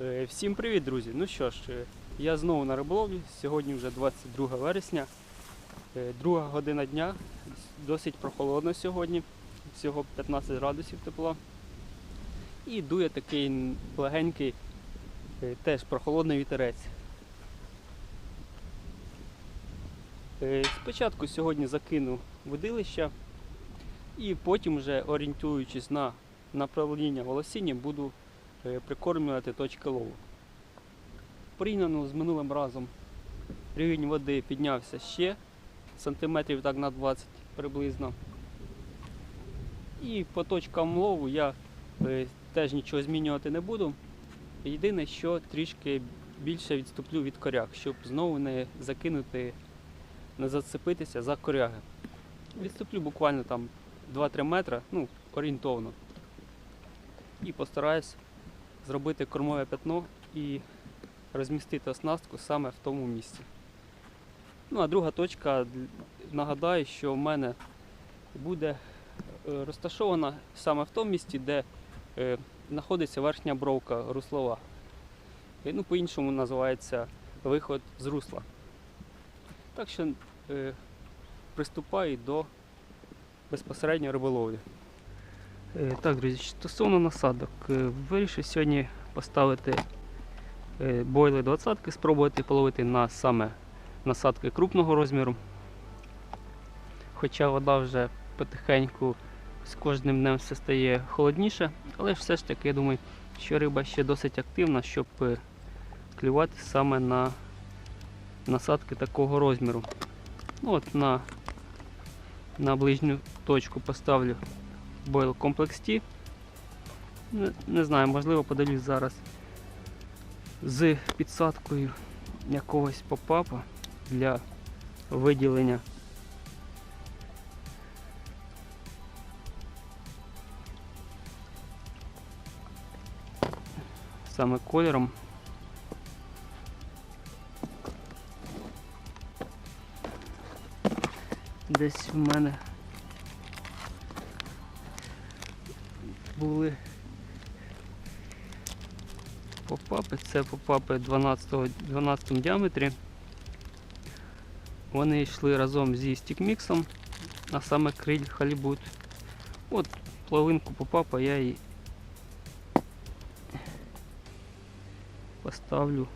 Е, Всім привіт, друзі! Ну що ж, е, я знову на риболовлі. Сьогодні вже 22 вересня, Е, друга година дня. Досить прохолодно сьогодні, всього 15 градусів тепла. І дує такий легенький, теж прохолодний вітерець. Спочатку сьогодні закину водилища і потім вже орієнтуючись на направління волосіння, буду прикормлювати точки лову. Порівняно з минулим разом рівень води піднявся ще сантиметрів так на 20 приблизно. І по точкам лову я е, теж нічого змінювати не буду. Єдине, що трішки більше відступлю від коряг, щоб знову не закинути, не зацепитися за коряги. Відступлю буквально там 2-3 метри, ну, орієнтовно. І постараюсь зробити кормове пятно і розмістити оснастку саме в тому місці. Ну а друга точка, нагадаю, що в мене буде е, розташована саме в тому місці, де е, знаходиться верхня бровка руслова. Ну, по-іншому називається виход з русла. Так що е, приступаю до безпосередньо риболовлі. Е, Так, друзі, стосовно насадок, е, вирішив сьогодні поставити е, бойли 20 спробувати половити на саме насадки крупного розміру. Хоча вода вже потихеньку з кожним днем все стає холодніше, але все ж таки я думаю, що риба ще досить активна, щоб клювати саме на насадки такого розміру. Ну, от на, на ближню точку поставлю Boil Complex T. Не, не знаю, можливо подивлюсь зараз з підсадкою якогось попапа для виділення. Саме кольором. Десь в мене були попапи. Це попапи 12, 12 діаметрі. Вони йшли разом зі стікміксом, а саме криль халібут. От половинку попапа я і поставлю.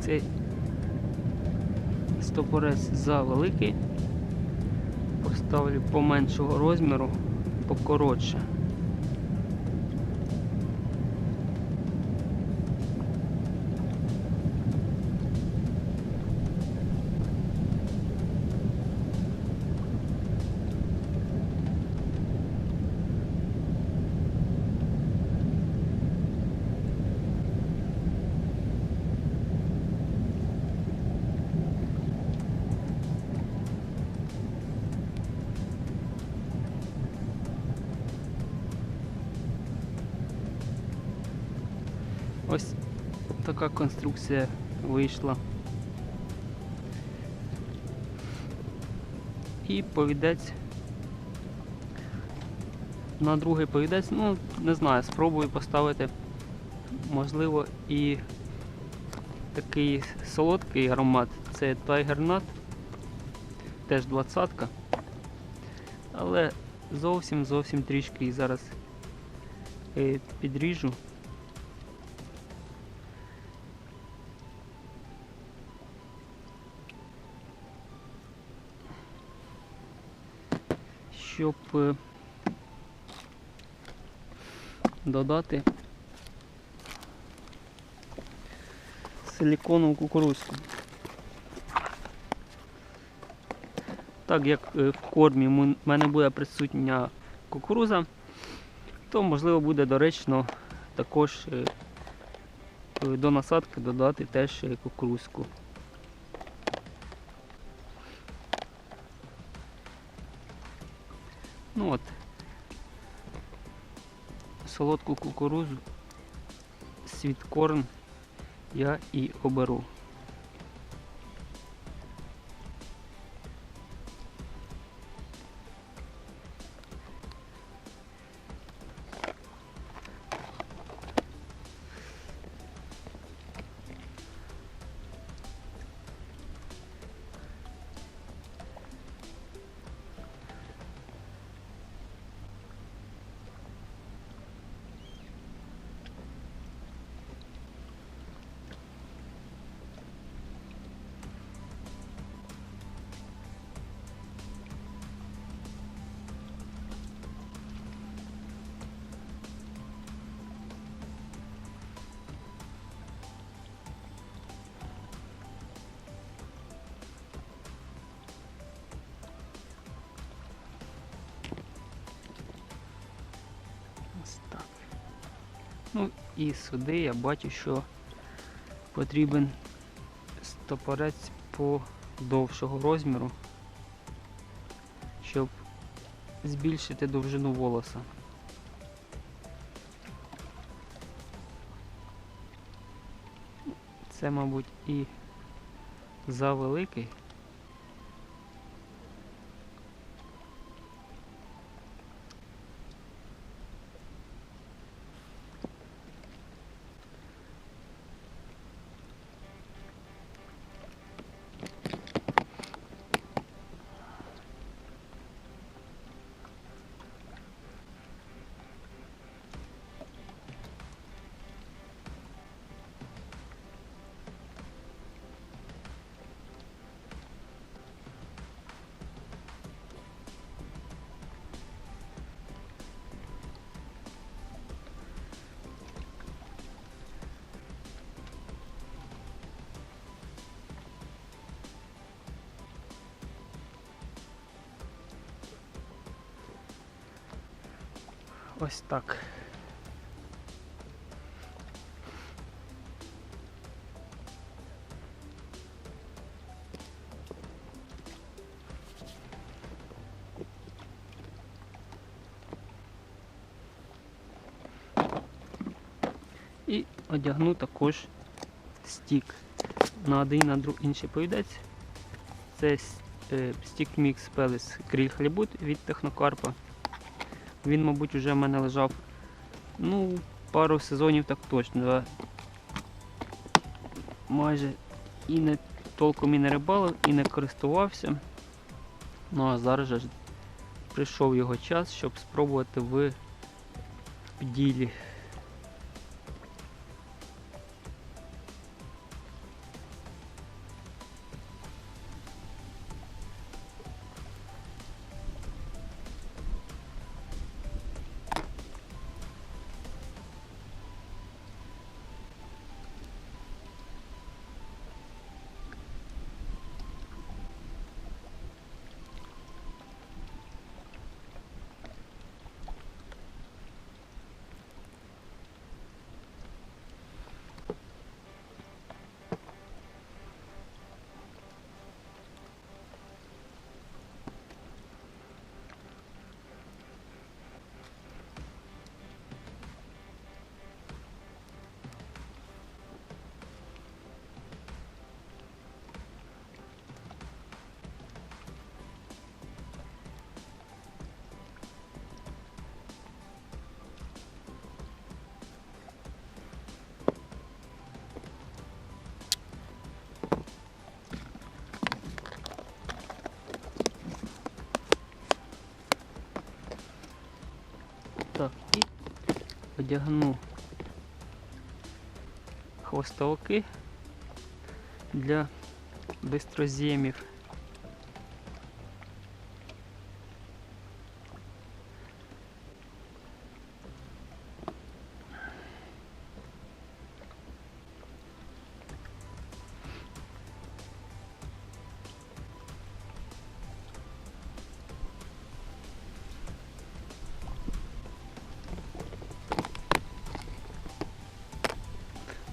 Цей стопорець завеликий. Поставлю поменшого розміру, покоротше. Ось така конструкція вийшла. І повідець. На другий повідець, ну, не знаю, спробую поставити, можливо, і такий солодкий аромат. Це Nut, теж двадцятка. Але зовсім зовсім трішки і зараз е, підріжу. Щоб е, додати силіконову кукурузку. Так як е, в кормі в мене буде присутня кукуруза, то можливо буде доречно також е, до насадки додати теж кукурузку. Кукурузу, світкорн я і оберу. Ну і сюди я бачу, що потрібен стопорець подовшого розміру, щоб збільшити довжину волоса. Це, мабуть, і завеликий. Ось так. І одягну також стік на один на друг інший повідець. Це е, стік мікс пелес кріль хлібут від технокарпа. Він, мабуть, вже в мене лежав ну, пару сезонів так точно. Да. Майже і не толком і не рибалив, і не користувався. Ну а зараз прийшов його час, щоб спробувати в ділі. Одягну хвостовики для бистрозємів.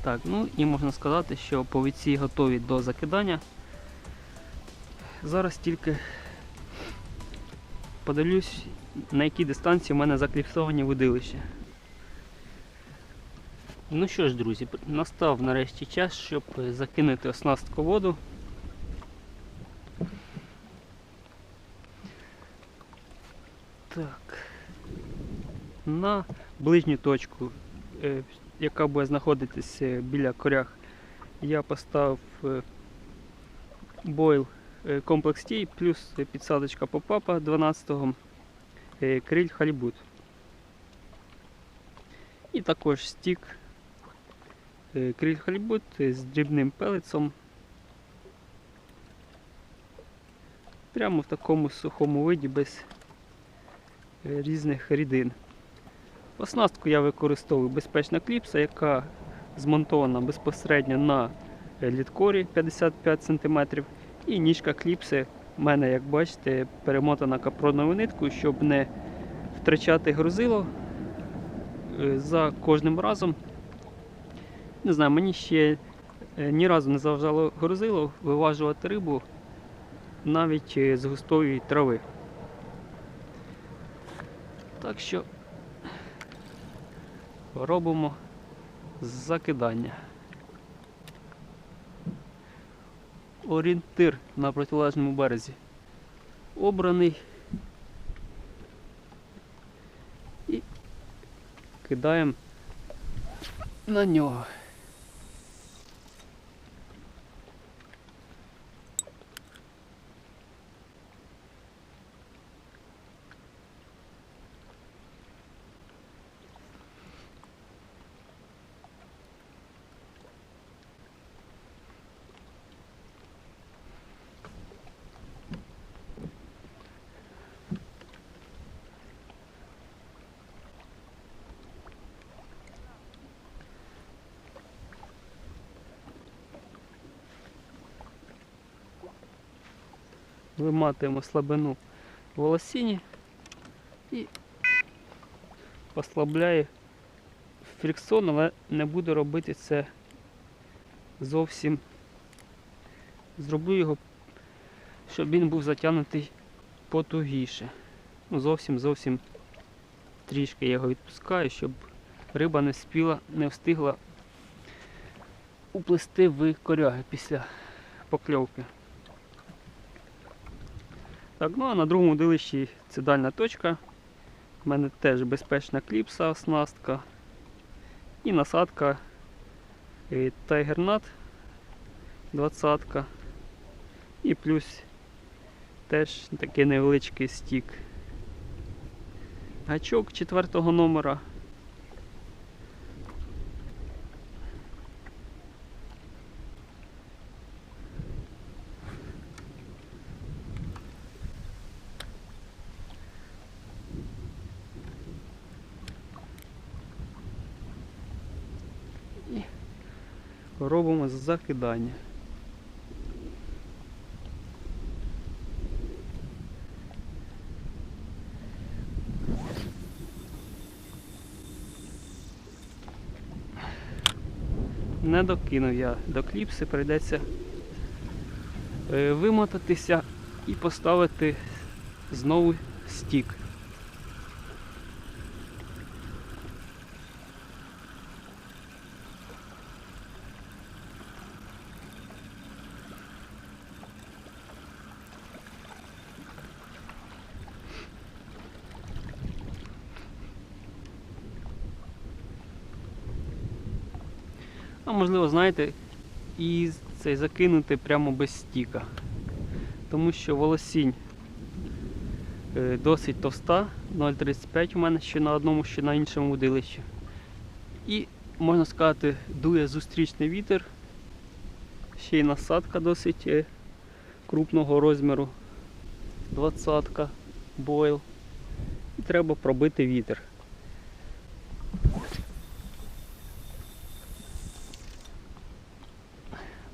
Так, ну і можна сказати, що повідці готові до закидання. Зараз тільки подивлюсь, на якій дистанції в мене закліпсовані водилища. Ну що ж, друзі, настав нарешті час, щоб закинути оснастку воду. Так. На ближню точку е, яка буде знаходитися біля корях, я поставив е, бойл е, комплекс стій плюс підсадочка попапа 12-го е, криль халібут. І також стік криль халібут з дрібним пелецом. Прямо в такому сухому виді без різних рідин. Оснастку я використовую безпечна кліпса, яка змонтована безпосередньо на літкорі 55 см. І ніжка кліпси в мене, як бачите, перемотана капроновою ниткою, щоб не втрачати грузило е, за кожним разом. Не знаю, мені ще е, ні разу не заважало грузило виважувати рибу навіть е, з густої трави. Так що робимо закидання. Орієнтир на протилежному березі обраний і кидаємо на нього. Виматуємо слабину в і послабляє фрикціон, але не буду робити це зовсім. Зроблю його, щоб він був затягнутий потугіше. Ну, зовсім зовсім трішки я його відпускаю, щоб риба не спіла, не встигла уплисти в коряги після покльовки. Так, ну а на другому удилищі це дальна точка. У мене теж безпечна кліпса, оснастка і насадка тайгернат Tiger 20 і плюс теж такий невеличкий стік. Гачок четвертого номера. робимо закидання. Не докинув я до кліпси, прийдеться е, вимотатися і поставити знову стік. А можливо, знаєте, і цей закинути прямо без стіка. Тому що волосінь е, досить товста, 0,35 у мене ще на одному, ще на іншому удилищі. І, можна сказати, дує зустрічний вітер. Ще й насадка досить е, крупного розміру. Двадцятка бойл. І треба пробити вітер.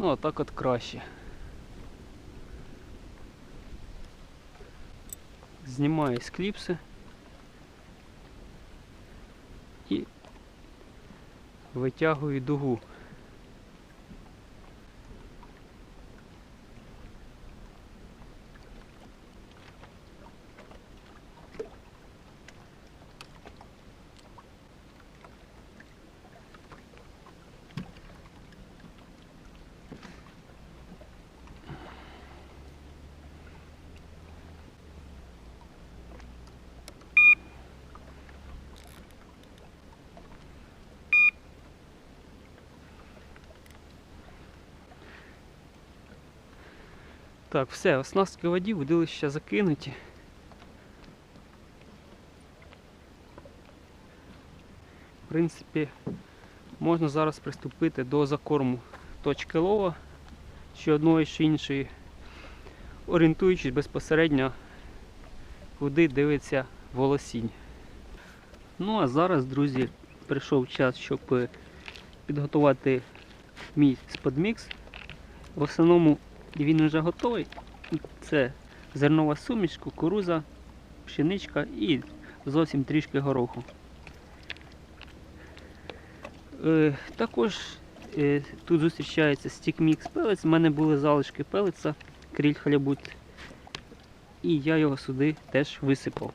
Ну, а так от краще. Знімаю з і витягую дугу. Так, все, оснастки воді, водилища закинуті. В принципі, можна зараз приступити до закорму точки лова, чи одної, чи іншої, орієнтуючись безпосередньо, куди дивиться волосінь. Ну а зараз, друзі, прийшов час, щоб підготувати мій сподмікс. В основному він вже готовий. Це зернова суміш, кукуруза, пшеничка і зовсім трішки гороху. Е, також е, тут зустрічається стікмікс пелець. У мене були залишки пелеца, кріль халябут. І я його сюди теж висипав.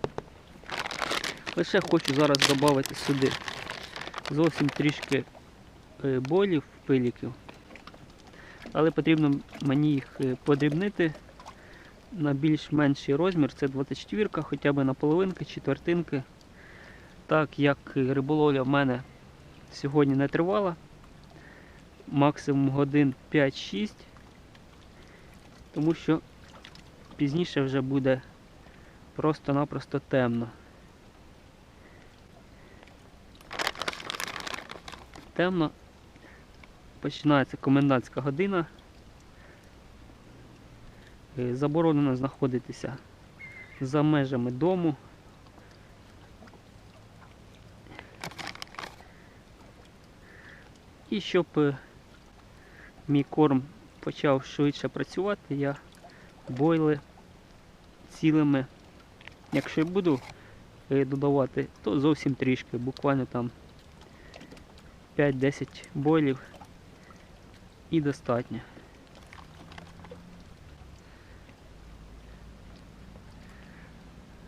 Лише хочу зараз додати сюди зовсім трішки е, болів, пиліків але потрібно мені їх е, подрібнити на більш менший розмір. Це 24 хоча б на половинки, четвертинки. Так як риболовля в мене сьогодні не тривала, максимум годин 5-6, тому що пізніше вже буде просто-напросто темно. Темно починається комендантська година. Е, Заборонено знаходитися за межами дому. І щоб е, мій корм почав швидше працювати, я бойли цілими, якщо і буду е, додавати, то зовсім трішки, буквально там 5-10 бойлів і достатньо.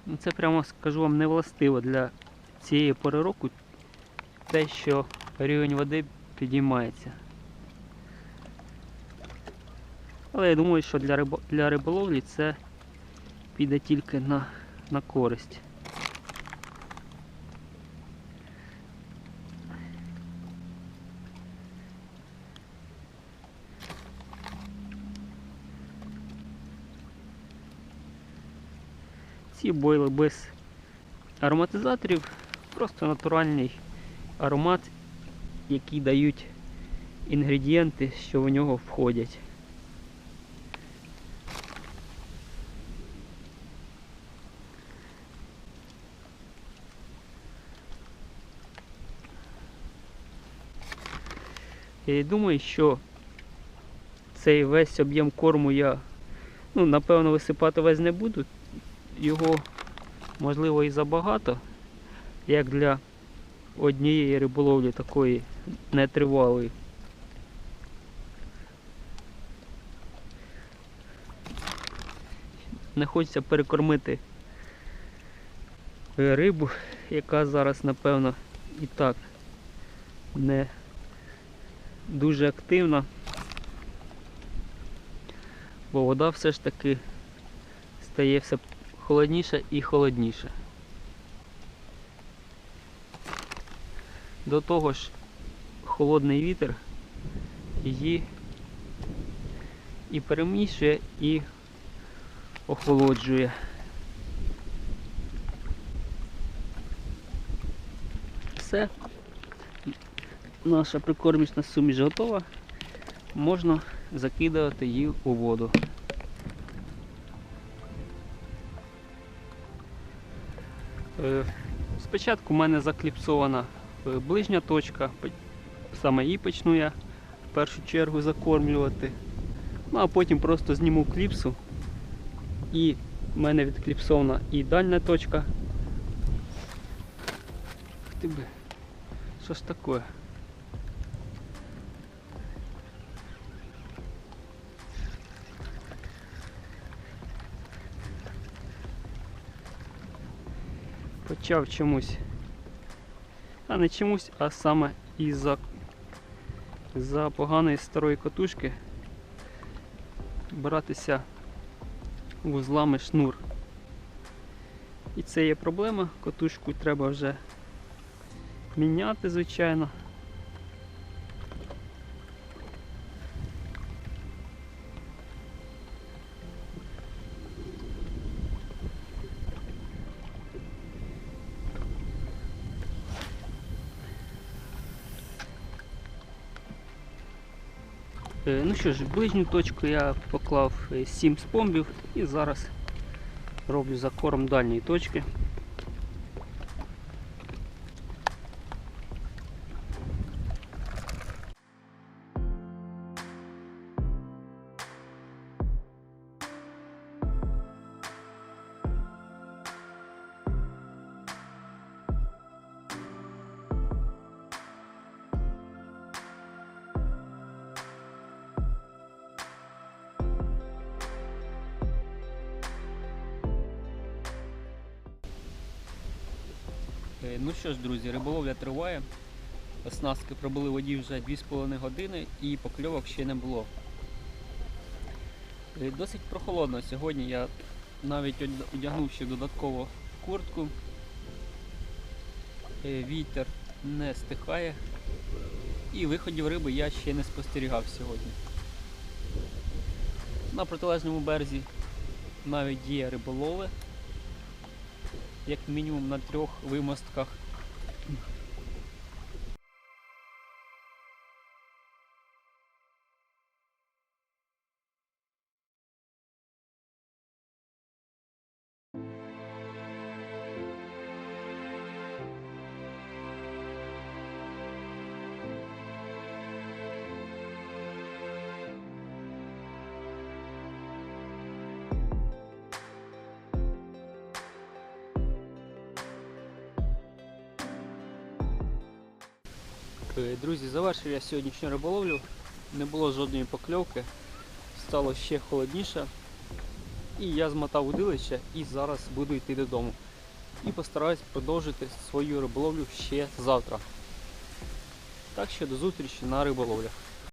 Ну, Це прямо скажу вам не властиво для цієї пори року те, що рівень води підіймається. Але я думаю, що для риболовлі це піде тільки на, на користь. Ці бойли без ароматизаторів, просто натуральний аромат, який дають інгредієнти, що в нього входять. Я думаю, що цей весь об'єм корму я, ну, напевно, висипати весь не буду. Його можливо і забагато, як для однієї риболовлі такої нетривалої. Не хочеться перекормити е, рибу, яка зараз, напевно, і так не дуже активна, бо вода все ж таки стає все холодніше і холодніше. До того ж, холодний вітер її і перемішує, і охолоджує. Все. наша прикормічна суміш готова, можна закидувати її у воду. Спочатку в мене закліпсована е, ближня точка, саме її почну я в першу чергу закормлювати. Ну а потім просто зніму кліпсу і в мене відкліпсована і дальня точка. Ах ти би, що ж таке? Почав чомусь. А не чомусь, а саме із-за за поганої старої катушки братися вузлами шнур. І це є проблема, катушку треба вже міняти, звичайно. Ну що ж, ближню точку я поклав 7 спомбів і зараз роблю закорм дальньої точки. Ну що ж, друзі, риболовля триває. Оснастки пробули воді вже 2,5 години і покльовок ще не було. Е, Досить прохолодно. Сьогодні я навіть од- одягнув ще додатково куртку. Е, Вітер не стихає. І виходів риби я ще не спостерігав сьогодні. На протилежному березі навіть є риболови як мінімум на трьох вимостках. Друзі, завершив я сьогоднішню риболовлю. Не було жодної покльовки, стало ще холодніше. І я змотав удилище і зараз буду йти додому. І постараюсь продовжити свою риболовлю ще завтра. Так що до зустрічі на риболовлях.